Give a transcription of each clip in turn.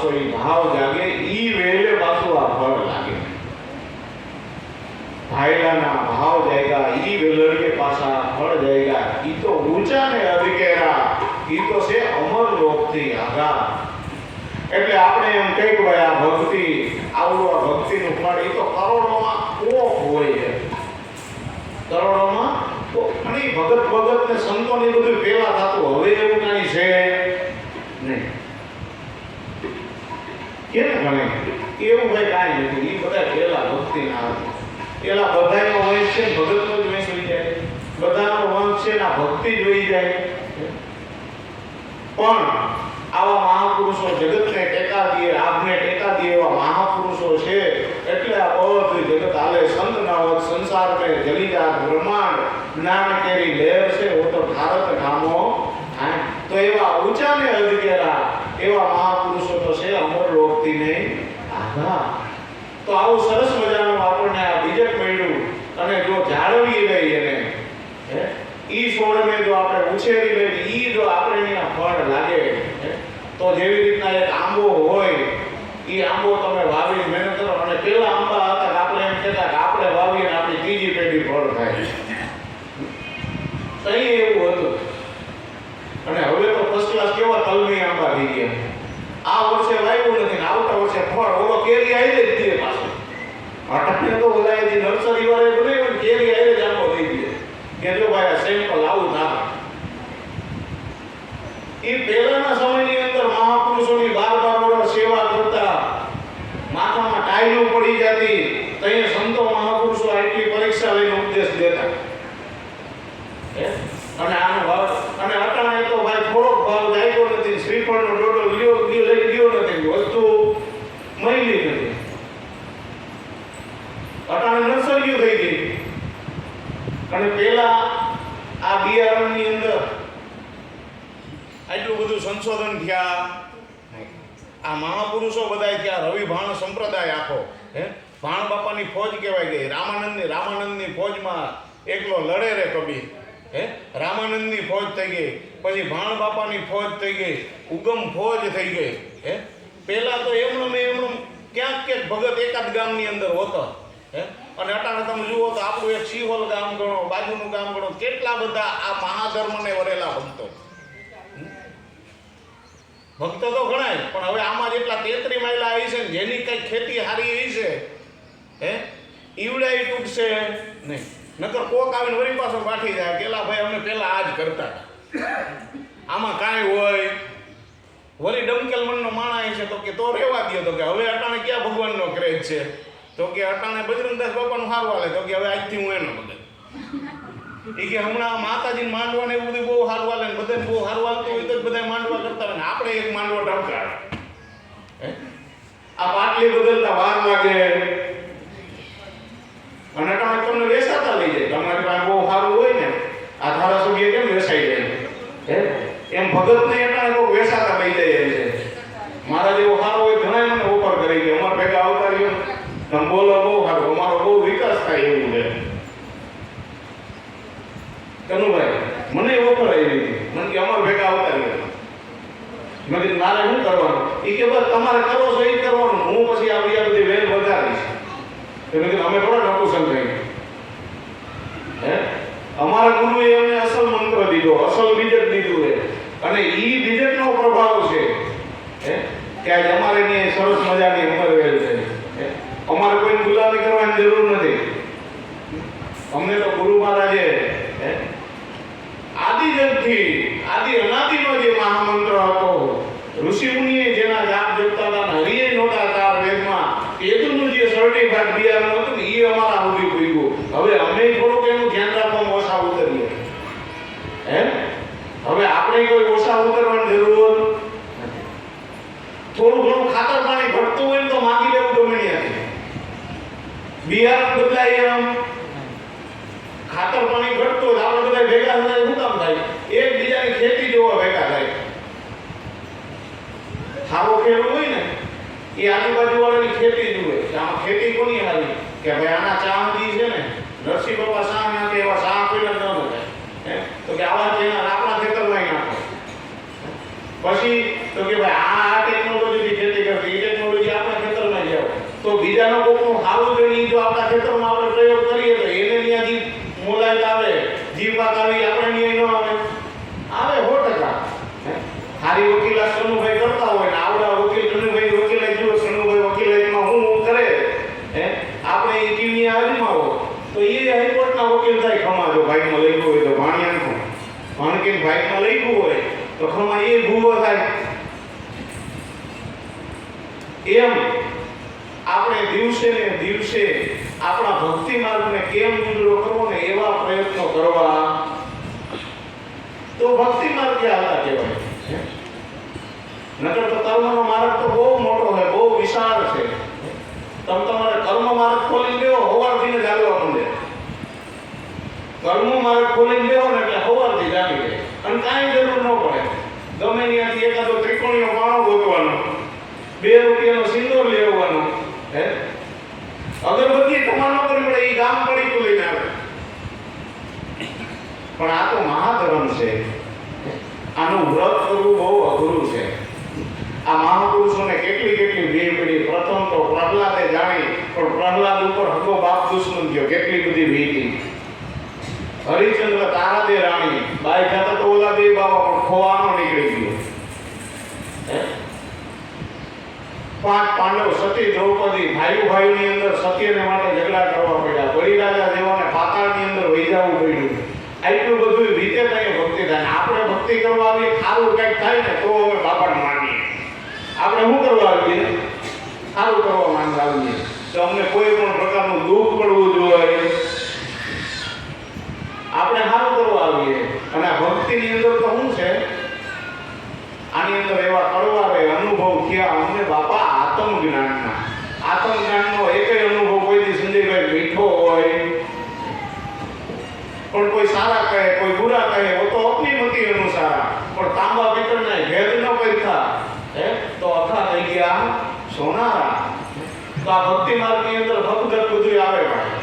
પાછો એ ભાવ જાગે, ઈ વેલે પાછો આ ફળ લાગે. ભાયલાના ભાવ જાયગા ઈ વેલડીએ પાછા ફળ જાયગા ઈ તો ઊંચા ને અધિકેરા. ઈ તો છે અમર લોકથી આગા એટલે આપણે એમ કહીએ કે ભાઈ આ ભક્તિ આવું આ ભક્તિનું ફળ એ તો કરોડોમાં કોક હોય કરોડોમાં. અને ભગત ભગત ને સંતો ને બધું પેલા થતું હવે એવું કાંઈ છે નહીં કેને ગણે એવું ભાઈ કાંઈ નથી. એ બધા પેલા ભક્તિના પેલા બધાનો વંશ છે, ભગતનો જ વંશ હોઈ જાય. બધાનો વંશ છે ના ભક્તિ જ જાય. પણ આવા મહાપુરુષો જગતને ટેકા દે, આપને ટેકા દે એવા મહાપુરુષો છે. એટલે આ બધું જગત હાલે. સંત ના હોત સંસાર में જલી બ્રહ્માંડ જ્ઞાન કેરી લેર છે. વો તો ભારત ગામો તો એવા ઊંચા ને અધિકારા એવા મહાપુરુષો તો છે અમર લોકથી નહીં આધા તો આવું સરસ મજાનું આપણને આ બીજક મળ્યું. અને જો જાળવી લઈ એને હે, ઈ છોડને જો આપણે ઉછેરી લઈએ ઈ જો આપણે એના ફળ લાગે હે, તો જેવી રીતના એક આંબો હોય ઈ આંબો તમે વાવી મહેનત કરો અને પેલા આંબા હતા કે આપણે એમ કહેતા કે આપણે વાવીએ ને આપણી ત્રીજી પેઢી ફળ થાય તઈ એવું હતું અને હવે તો ફર્સ્ટ ક્લાસ કેવા તલમી આંબા થઈ ગયા આ વર્ષે વાવ્યું નથી ને આવતા વર્ષે ફળ ઓલો કેરી આવી જ દે પાછો અટાણે તો ઓલાએથી નર્સરી વાળાએ બનાવ્યું ને કેરી આવી જ આંબો થઈ ગયો કે જો ભાઈ આ સેમ્પલ આવું ના એ પહેલાના સમયની અંદર મહાપુરુષોની બાર બાર વર્ષ સેવા કરતા માથામાં ટાઈલો પડી જતી તઈએ સંતો મહાપુરુષો આટલી પરીક્ષા લઈને ઉપદેશ દેતા હે? અને આનો ભાવ અને અટાણે તો ભાઈ થોડોક ભાવ જાગ્યો નથી શ્રીફળનો ડોડો લ્યો લ્યો લઈ ગયો નથી વસ્તુ મળી નથી અટાણે નર્સરીઓ થઈ ગઈ અને પેલા આ બિયારણની અંદર આટલું બધું સંશોધન થયા. આ મહાપુરુષો બધા થયા, રવિ ભાણ સંપ્રદાય આખો, હે? ભાણ બાપાની ફોજ કહેવાય ગઈ રામાનંદની રામાનંદની ફોજમાં એકલો લડે રે કબીર, હે? રામાનંદની ફોજ થઈ ગઈ. પછી ભાણ બાપાની ફોજ થઈ ગઈ. ઉગમ ફોજ થઈ ગઈ, હે? પહેલા તો એમનો મેં એમનો ક્યાંક ક્યાંક ભગત એકાદ ગામની અંદર હોતો. હે? અને અટાણે તમે જુઓ તો આપણું એક શિહોલ ગામ ગણો, બાજુનું ગામ ગણો, કેટલા બધા આ મહાધર્મને વરેલા ભક્તો. ભક્તો તો ઘણા પણ હવે આમાં જેટલા તેત્રી માયલા આવી છે ને, જેની કઈ ખેતી હારી આવી છે, હે? ઈવડાઈ તૂટશે નહીં. નકર કોક આવીને વળી પાછો પાઠી જાય, કેલા ભાઈ અમે પેલા આ જ કરતા. આમાં કાંઈ હોય. વળી ડમકેલ મનનો માણા છે, તો કે તો રહેવા દો તો કે હવે અટાણે ક્યાં ભગવાનનો ક્રેજ છે? તો કે અટાણે બજરંગદાસ બાપાનું સારું હાલે, તો કે હવે આજથી હું એનો બદલ એ કે હમણાં માતાજી માંડવા ને એવું બધું બહુ સારું હાલે ને બધાને બહુ સારું હાલતું હોય તો બધા માંડવા કરતા હોય ને આપણે એક માંડવા ઢબકાવે આ પાટલી બદલતા વાર લાગે. અને અટાણે તમને વેસાતા લઈ જાય. તમારી પાસે બહુ સારું હોય ને, આ ધારાસભ્ય કેમ વેસાઈ જાય? એમ ભગતને અટાણે બહુ વેસાતા લઈ જાય એમ છે મારા જેવો સારો હોય ઘણા મને ઓફર કરી કે અમારા ભેગા આવતા રહ્યો તમે બોલો બહુ સારું અમારો બહુ વિકાસ થાય એવું છે. કનુભાઈ, મને ઓફર આવી હતી મને કે અમારા ભેગા આવતા રહ્યો મેં કીધું મારે શું કરવાનું? એ કે, બસ, તમારે કરો છો એ જ કરવાનું હું પછી આવી આ બધી વેલ વધારીશ તો મેં કીધું અમે થોડા નપુસન થઈ હે અમારા ગુરુએ અમને અસલ મંત્ર દીધો અસલ બીજક દીધું છે અને ઈ બીજકનો પ્રભાવ છે હે કે આજ અમારે ત્યાં સરસ મજાની અમરવેલ છે હે? અમારે કોઈ ગુલામી કરવાની જરૂર નથી અમને તો ગુરુ મહારાજે આદિ આદિજગથી આદિ અનાદિનો જે મહામંત્ર હતો ઋષિ મુનિએ જેના જાપ જપતા હતા હરિએ નોટા ચાર વેદમાં એદુનું જે સર્ટિફાઈડ બિયારણ હતું એ અમારા સુધી પૂર્યું. હવે અમે થોડુંક એનું ધ્યાન રાખવામાં ઓછા ઉતરીએ. હે? હવે આપણે કોઈ ઓછા ઉતરવાની જરૂર. થોડું ઘણું ખાતર પાણી ઘટતું હોય તો માગી લેવું ગમે ત્યાંથી. બિયારણ બદલાય એમ ખાતર પાણી ઘટતું હોય તો આપણે બધા ભેગા થઈને શું કામ થાય એકબીજાની ખેતી જોવા ભેગા થાય સારો ખેડૂત હોય ને એ આજુબાજુ વાળાની ખેતી જુએ કે આમાં ખેતી કોની હારી? કે ભાઈ આના ચાંદી છે ને, નરસિંહ બાપા શાહ કે એવા શાહ કોઈને ન હે? તો કે આવા તેના આપણા ખેતરમાં નાખો પછી તો કે ભાઈ આ આ ટેકનોલોજીથી ખેતી કરે બીજાનો કોકનું સારું જોઈને ઈ જો આપણા ખેતરમાં આપણે પ્રયોગ કરીએ તો એને ત્યાંથી મોલાયત આવે જીવવાક આવી આપણે ન્યાય ન આવે આવે સો ટકા હે? સારી વકીલાત સનુભાઈ કરતા હોય ને આવડા વકીલ સનુભાઈ વકીલાત જુઓ સનુભાઈ વકીલાતમાં હું હું કરે હે આપણે એ ટીવી અજમાવો તો એ હાઈકોર્ટના વકીલ થાય ખમા જો ભાઈમાં લખ્યું હોય તો ભાણિયાનું ભાણકીન ભાઈમાં લખ્યું હોય, તો ખમા એ ભૂવો થાય. એમ આપણે દિવસે ને દિવસે આપણા ભક્તિ માર્ગને કેમ ઉજળો કરવો ને એવા પ્રયત્નો કરવા. તો ભક્તિ માર્ગ ક્યાં હતા કહેવાય? નકર તો કર્મનો માર્ગ તો બહુ મોટો છે બહુ વિશાળ છે. તમે તમારે કર્મ માર્ગ ખોલી દેવો હોવારથી જ ચાલવા માંડે કર્મ માર્ગ ખોલી દેવો ને એટલે હોવારથી ચાલી જાય અને કાંઈ જરૂર ન પડે ગમે ત્યાંથી એકાદો ત્રિકોણીનો પાણો ગોતવાનો. બે રૂપિયાનો સિંદૂર લેવાનો, હે? અગરબત્તી તમારે કરી પડે એ ગામ પડી તો આવે. પણ આ તો મહાધર્મ છે. આનું વ્રત કરવું બહુ અઘરું છે. આ મહાપુરુષોને કેટલી કેટલી ભીડ પડી, પ્રથમ તો પ્રહલાદે જાણી, પણ પ્રહલાદ ઉપર હગો બાપ દુશ્મન થયો, કેટલી બધી ભીતી હરિચંદ્ર તારાદે રાણી, બાઈ ખાતા તો ઓલા દેવ બાબા પણ ખોવાનો નીકળી ગયો હે? પાંચ પાંડવ સતી દ્રૌપદી ભાઈ ભાઈની અંદર સત્યને માટે ઝઘડા કરવા પડ્યા. બલિરાજા જેવાને પાતાળની અંદર વહી જવું પડ્યું. આટલું બધું રીતે કઈ ભક્તિ થાય. આપણે ભક્તિ કરવા આવીએ સારું કંઈક થાય ને તો અમે બાપાને માનીએ. આપણે શું કરવા આવીએ? સારું કરવા માંગતા આવીએ. તો અમને કોઈ પણ પ્રકારનું દુઃખ પડવું જોઈએ આપણે સારું કરવા આવીએ. અને ભક્તિની અંદર તો શું છે? આની અંદર એવા કરવા અનુભવ થયા અમને. આત્મજ્ઞાનનો એકેય અનુભવ કોઈ દી સંજયભાઈ મીઠો હોય, પણ કોઈ સારા કહે, કોઈ બુરા કહે તો અપની મતિ અનુસાર. પણ તાંબા પિત્તળને ભેદ ન કરતા હે? તો અથા થઈ ગયા સોનારા. તો આ ભક્તિ માર્ગની અંદર ભક્ત બધું આવે ભાઈ.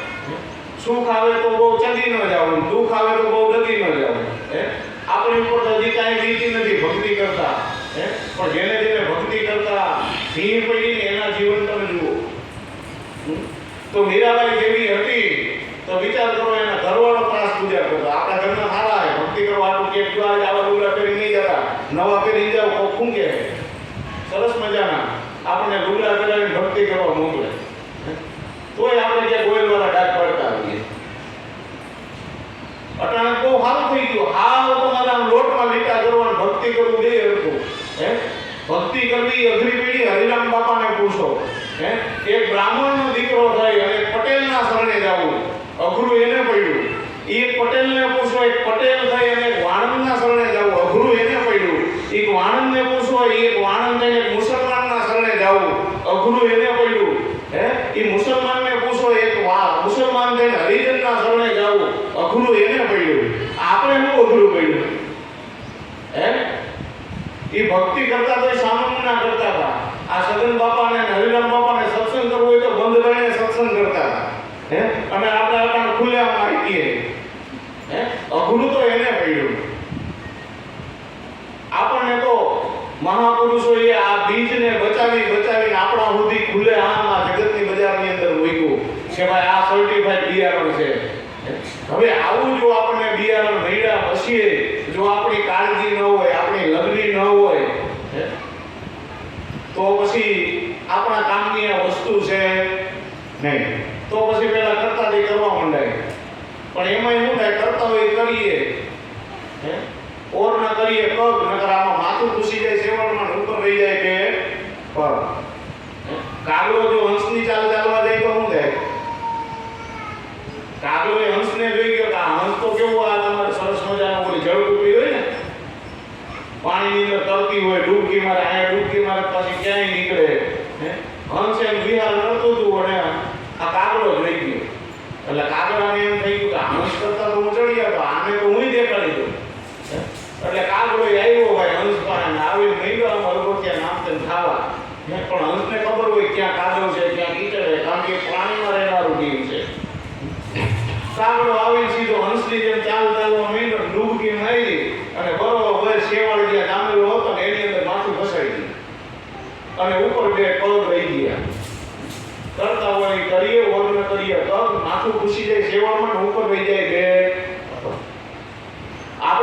સુખ આવે તો બહુ ચડી ન જાવું દુઃખ આવે તો બહુ ડગી ન જાવું હે? આપણી ઉપર તો હજી કાંઈ બીજી નથી ભક્તિ કરતા. હે? પણ જેને જેને ભક્તિ કરતા ધીર પડી તો મીરાબાઈ જેવી હતી, તો વિચાર કરો એના ઘરવાળો ત્રાસ પૂજા કરતો આપણા ઘરના સારા હે ભક્તિ કરવા આટલું કે જો આજે આવા લુગડા પહેરી નહીં જતા. નવા પહેરી જાવ કોક કે સરસ મજાના. આપણને લુગડા પહેરાવીને ભક્તિ કરવા મોકલે. તોય આપણે ક્યાં ગોયલવાળા ડાક પડતા હોઈએ. અટાણે બહુ સારું થઈ ગયું. હાવ તમારે આમ લોટમાં લીટા કરવાનું ભક્તિ કરવું જોઈએ હતું. હે? ભક્તિ કરવી અઘરી પેઢી હરિરામ બાપાને પૂછો. હે? એક બ્રાહ્મણનો દીકરો થાય અને એક પટેલના શરણે જવું અઘરું એને પડ્યું. એ પટેલને પૂછો, એક પટેલ થઈ અને એક વાણંદના શરણે જવું. અઘરું એને પડ્યું. એક વાણંદને પૂછો એક વાણંદ થઈને એક મુસલમાનના શરણે જવું. અઘરું એને પડ્યું. હે? એ મુસલમાનને પૂછો, એક મુસલમાન થઈને હરિજનના શરણે જવું. અઘરું એને પડ્યું. આપણે શું અઘરું પડ્યું? હે? એ ભક્તિ કરતા તો સામાન્ય કરતા હતા. આ સદન બાપાને ને હરિરામ બાપાને સત્સંગ કરવો હોય તો બંધ કરીને સત્સંગ કરતા હતા. હે? અને આપણે આપણે હે? અઘરું તો એને પડ્યું. આપણને તો મહાપુરુષોએ આ બીજને બચાવી બચાવીને આપણા સુધી ખુલે આમ જગતની બજારની અંદર મૂક્યું. કે ભાઈ, આ સર્ટિફાઈડ બિયારણ છે. હવે આવું જો આપણને બિયારણ મળ્યા પછી જો આપણી કાળજી ન હોય, આપણી લગની ન હોય તો પછી આપણા કામની આ વસ્તુ છે નહીં. તો પછી પેલા કરતાથી કરવા માંડાય પણ એમાં શું થાય, કરતા હોય કરીએ. હે? ઓર ન કરીએ પગ, નકર આમાં માથું ઘૂસી જાય સેવણમાં ઉપર રહી જાય કે પગ. કાગડો જો હંસની ચાલ ચાલવા જાય તો શું થાય? કાગડો એ હંસને જોઈ ગયો કે આ હંસ તો કેવો આ તમારે સરસ મજાનો ઓલી ડૂબી હોય ને? પાણીની અંદર તરતી હોય, ડૂબકી મારે અહીંયા ડૂબકી મારે પછી ક્યાંય નીકળે. હે? હંસ એમ વિહાર નડતું હતું અને આ કાગડો જોઈ ગયો. એટલે કાગડાને એમ થઈ ગયું કે હંસ કરતા તો હું ચડી ગયો આને તો હું દેખાડી દઉં હે? એટલે કાગડો ય આવ્યો ભાઈ હંસ પાસે આવીને નહીં ગયો આમ અલગોટિયા નામ તેમ ખાવા હે? પણ હંસને ખબર હોય ક્યાં કાદવ છે ક્યાં કીચડ છે કારણ કે એ પ્રાણીમાં રહેનારું જીવ છે કાગડો આવી સીધો હંસની જેમ ચાલ